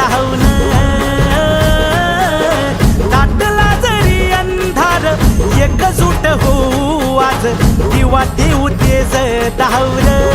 लावून हो दाटला जरी अंधार एकजूट होऊ आज. किंवा देऊ तेज धावलं